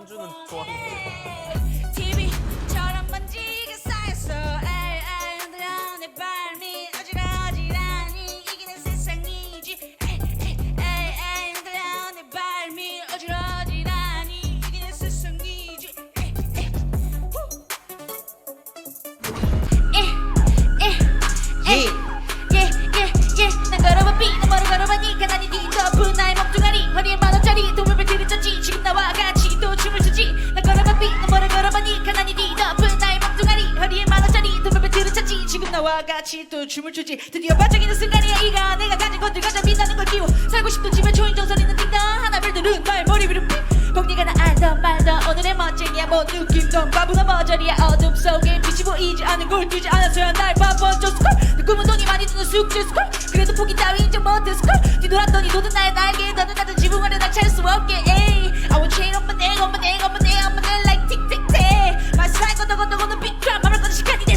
한주는 좋아하는데. 춤을 추지. 드디어 반짝이는 순간이야 이가 내가 가진 것들 가장 빛나는 걸 띄워. 살고 싶던 집에 초인종소리는 띵동 하나별들은 날 머리 위로 픽 공기가 나 알던 말던 오늘의 멋쟁이야. 뭐 느낌던 바보나 머저리야. 어둠 속에 빛이 보이지 않는 걸 두지 않았어야 날 바보죠 스컬 내 꿈은 돈이 많이 드는 숙제 스컬 그래도 포기 따위 인정 못해 스컬 뒤돌았더니 너는 나의 날개 너는 나도 지붕 아래 날찰수 없게. 에이 I will chain on my neck on my neck on my neck on my neck like tic tac tac My side 건너 건너 건너 big drop 밤을 꺼는 시간이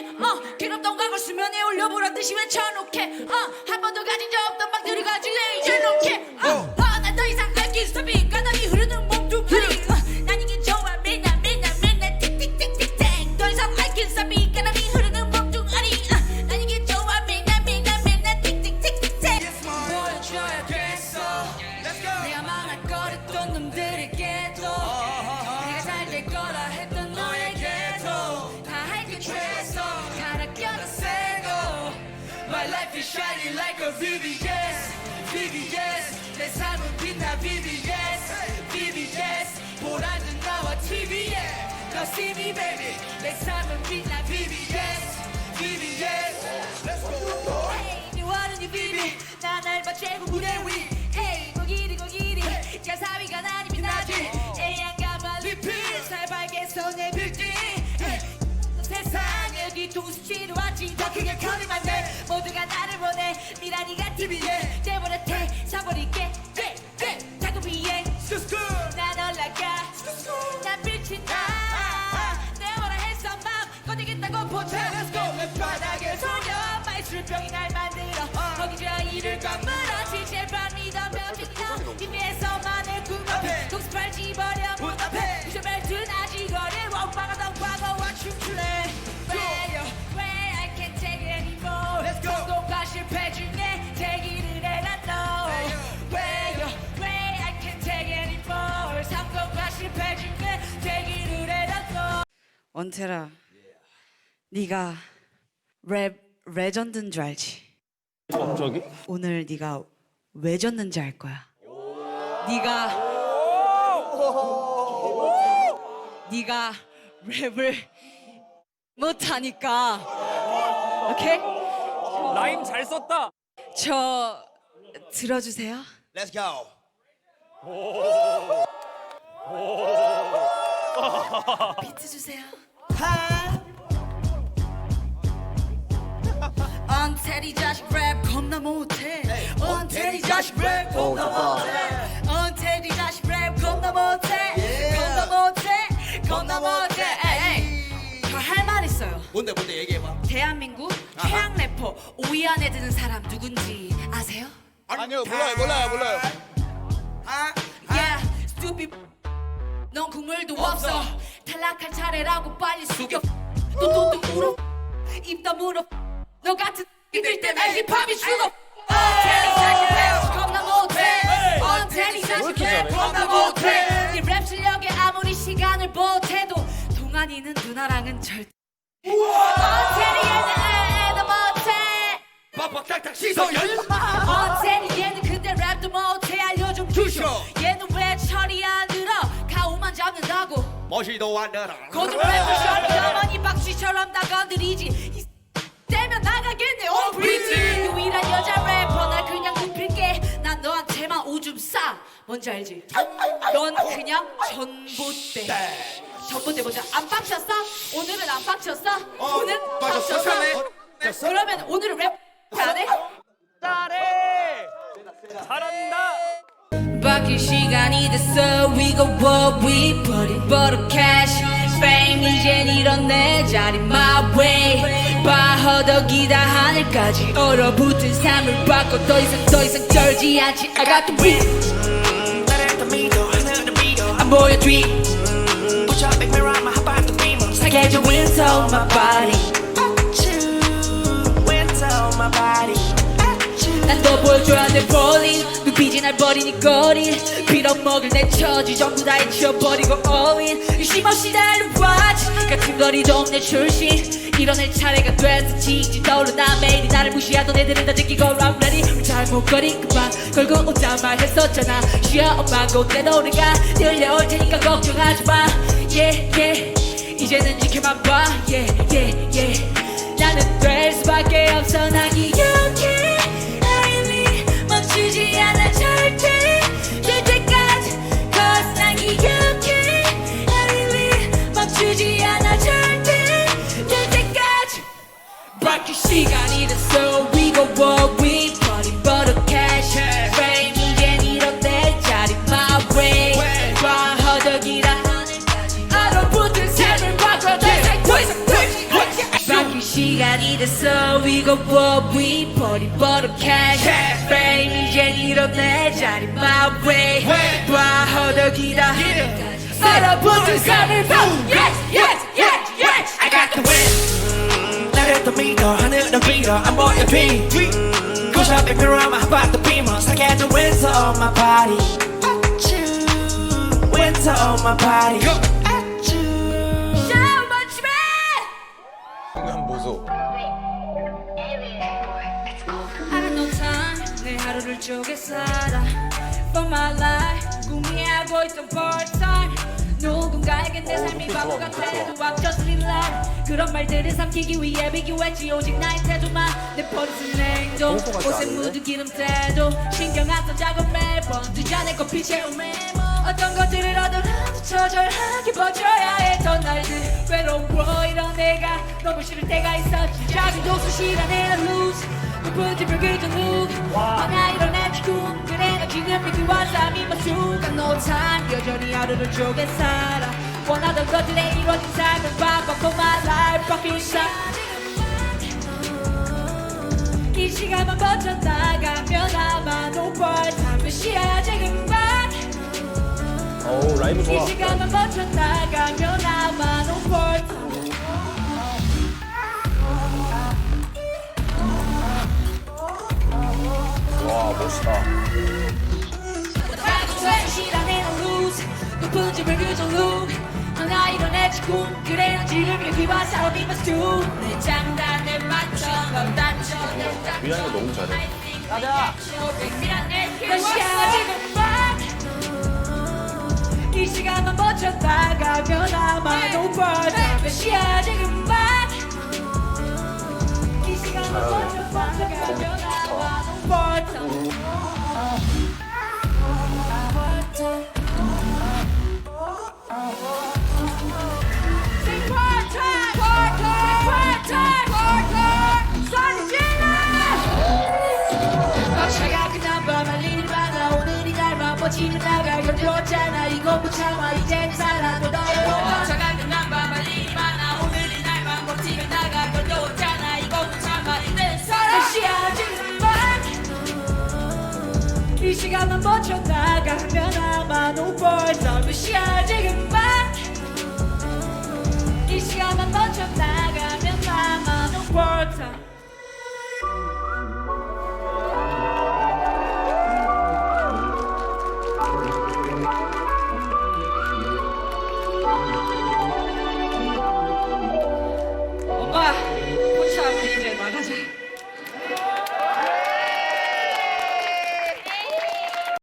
어 기름도 과거 수면 에 올려보란 듯이 외쳐놓게 VVS VVS 내 삶은 빛나 VVS VVS 보라는 나와 TV에 너 see me baby. 내 삶은 빛나 VVS VVS 미워하는 이 비비. 나날 맞추고 무대 위. 에이 고기리 고기리 야사위가 나님이 나지. 애양가만 리필 살발게 손에 빌지 세상에 뒤통수 치러 왔지. 더 크게 커리만 돼 모두가 나를 미라니가 TV에 내버려대 사버릴게. 네, 자꾸 비행 난 올라가 난 빛이 나내 뭐라 했어 맘 꺼내겠다고 go. Let's 바닥에 소녀 마이 술병이 날 만들어. 거기서 이를 꽉물어 제발 믿어 벽이나. TV에서만의 꿈을 독습할 집어려. 문 앞에. 유저벨트 나지거리 원방하던 과거와 춤출래 왜요 왜 I can't take anymore. Let's go 원태라, 네가 랩 레전드인 줄 알지? 갑자기? 오늘 네가 왜 졌는지 알 거야. 네가 네가 랩을 못하니까. 오케이? 라임 잘 썼다. 저 들어주세요. Let's go. 비트 주세요. 언테리 자식 랩 겁나 못해. 언테리 자식 랩 겁나 못해. 언테리 자식 랩 겁나 못해. 겁나 못해. 겁나 못해. 저할 말 있어요. 뭔데 뭔데 얘기해봐. 대한민국 최악 래퍼 5위 안에 드는 사람 누군지 아세요? 아니요 몰라요 몰라요 몰라요. Yeah, stupid. 넌 국물도 없어. 탈락할 차례라고 빨리 숙여. 또또또 울어. 입 다물어. 너 같은 이들 때문에 힙합이 죽어. 언테리 자식 랩 겁나 못해. 언테리 자식 랩 겁나 못해. 네랩 실력에 아무리 시간을 보태도 동안이는 누나랑은 절대. 언테리에는 애도 못해. 빡빡딱딱 시소연. 언테리 얘는 근데 랩도 못해 알려좀. 주쇼. 얘는 멋이도 랩을 셔리 어머니 박쥐처럼 다 건드리지. 이 떼면 나가겠네 오프리지. 유일한 여자 래퍼 날 그냥 눕힐게. 난 너한테만 오줌 싸. 뭔지 알지? 넌 그냥 전봇대. 전봇대 보자. 안 빡쳤어? 오늘은 안 빡쳤어? 오늘 맞았어. 빡쳤어? 됐어. 그러면 오늘은 랩안 해? 잘해. 잘한다. 바뀔 시간이 됐어. We go what we put it 벌어 cash fame 이젠 이런 내 자리 my way. 바 허덕이다 하늘까지 얼어붙은 삶을 바꿔. 더 이상 더 이상 쩔지 않지. I got the beat 안 보여 뒤 사계절 winds on my body. 난또 보여줘야 돼 볼링 빚이 날 버리니 거리. 빌어먹을 내 처지 전부 다 잊혀버리고 all in. 쉼없이 달려와 같은 거리 동네 출신 이뤄낼 차례가 돼서 지지 떠오르나 매일이 나를 무시하던 애들은 다 제끼고 I'm ready. 잘못거리 그만 걸고 온단 말 했었잖아. 쉬어 엄마 곧내 노래가. 들려올 테니까 걱정하지 마. Yeah yeah. 이제는 지켜만 봐. Yeah yeah yeah. 나는 될 수밖에 없어. 난 나이미 멈추지 않 시간이 됐어 We go what we party but a cash Fame 이젠 이렇대 자리 my way 과 허덕이라 얼어붙은 삶을 바꿔 Yes yes yes yes I got the win 나를 더 믿어 하늘은 빌어 안 보여 뒤 고샵의 mirror만 봐도 비머 사계절 winter on my body winter on my body So 쪼개 살아 For my life 궁리하고 있던 part time 누군가에겐 내 삶이 바보 같아도 just relax 그런 말들을 삼키기 위해 비교했지 오직 나의 태도만. 내 버릇은 냉동 옷에 묻은 기름때도. 신경 안써 작업 매번 뒤져내고 빛의 메모. 어떤 것들을 얻어라도 처절하게 버텨야 했던 날들. 외로워 이런 내가 너무 싫을 때가 있었지 작은 도수 시간에 lose 높은 집을 그저 누구 하나 일어나지 꿈 그래 나 지금 믿기와 삶이 no time 여전히 하루를 쪼개 살아. 원하던 것들에 이루어진 삶을 바꿔 my life 바뀐 이 시간만 버텨나가면 아마 노벌 잠몇 시야 지금 반오 라이브 이 좋아. 시간만 버텨나가면 아마 내 미안해 너무 잘해. 가자. 밤이 시간만 버텨나가면 아마 노벌 몇 시야 지금 밤이 시간만 버텨나가면 아마 노 이 시간만 버텨나가면 아마 노벌 몇 시야 지금 밤이 시간만 버텨나가면 아마 노벌